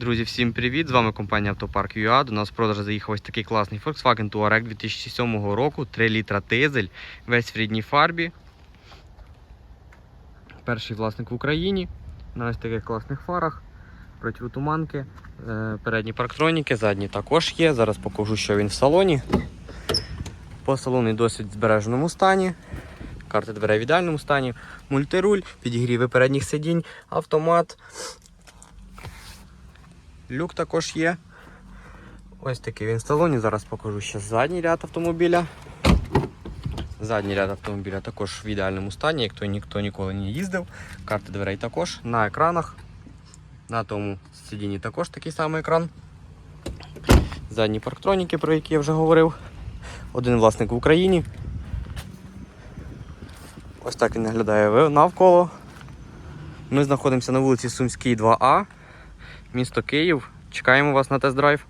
Друзі, всім привіт! З вами компанія Автопарк ЮА. До нас в продаж заїхав ось такий класний Volkswagen Touareg 2007 року, 3 літра дизель, весь в рідній фарбі. Перший власник в Україні. На ось таких класних фарах. Противотуманки, е, передні парктроніки, задні також є. Зараз покажу, що він в салоні. По салону досить збереженому стані. Карти дверей в ідеальному стані, мультируль, підігріви передніх сидінь, автомат. Люк також є. Ось такий він в салоні. Зараз покажу ще задній ряд автомобіля. Задній ряд автомобіля також в ідеальному стані, як то ніхто ніколи не їздив. Карти дверей також на екранах. На тому сидінні також такий самий екран. Задні парктроніки, про які я вже говорив. Один власник в Україні. Ось так він виглядає навколо. Ми знаходимося на вулиці Сумській 2А, місто Київ. Чекаємо вас на тест-драйв.